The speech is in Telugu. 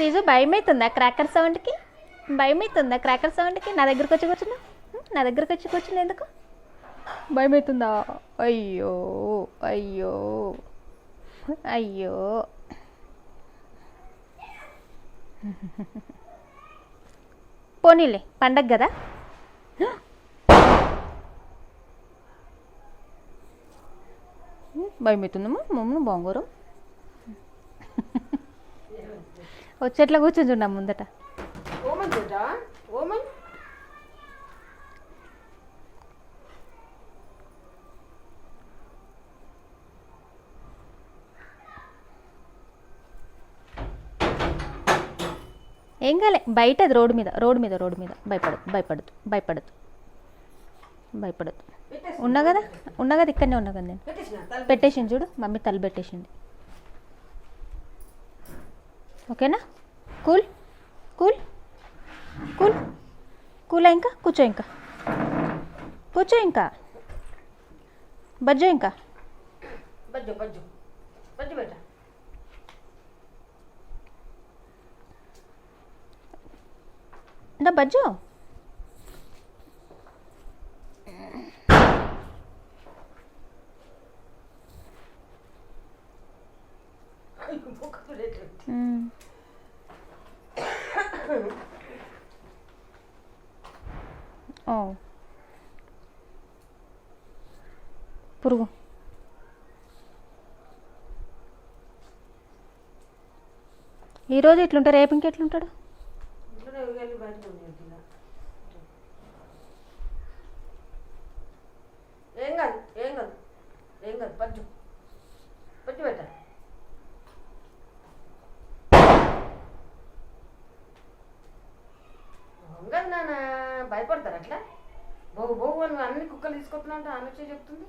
శ్రీజు భయం అవుతుందా క్రాకర్ సౌండ్కి భయం అవుతుందా క్రాకర్ సౌండ్కి నా దగ్గరకు వచ్చి కూర్చున్నా నా దగ్గరకు వచ్చి కూర్చున్నా ఎందుకు? భయం అవుతుందా అయ్యో అయ్యో అయ్యో. పోనీలే పండగ కదా. భయం అవుతుందమ్మా మమ్మల్ని బాంగోరు. వచ్చేట్లా కూర్చొని చూడమ్మా ముందట. ఏం కాలే బయట అది రోడ్డు మీద రోడ్డు మీద రోడ్డు మీద. భయపడదు భయపడదు భయపడదు భయపడదు ఉన్నా కదా? ఉన్నా కదా? ఇక్కడనే ఉన్నా కదా నేను? పెట్టేసింది చూడు మమ్మీ తల పెట్టేసింది. ఓకేనా? కూల్ కూల్ కూల్ కూలా ఇంకా కూర్చో ఇంకా కూర్చో ఇంకా బజ్జో ఇంకా బజ్జు బజ్జు బజ్జు బెట్ట నా బజ్జో పురుగు. ఈరోజు ఇట్లుంటే రేపు ఇంకెట్లుంటాడు? ఏం కాదు ఏం కాదు ఏం కాదు పజ్జు కదా నాన్న భయపడతారు అట్లా? బహు బహు అని అన్ని కుక్కలు తీసుకొస్తున్నా అంటే ఆమె చెప్తుంది.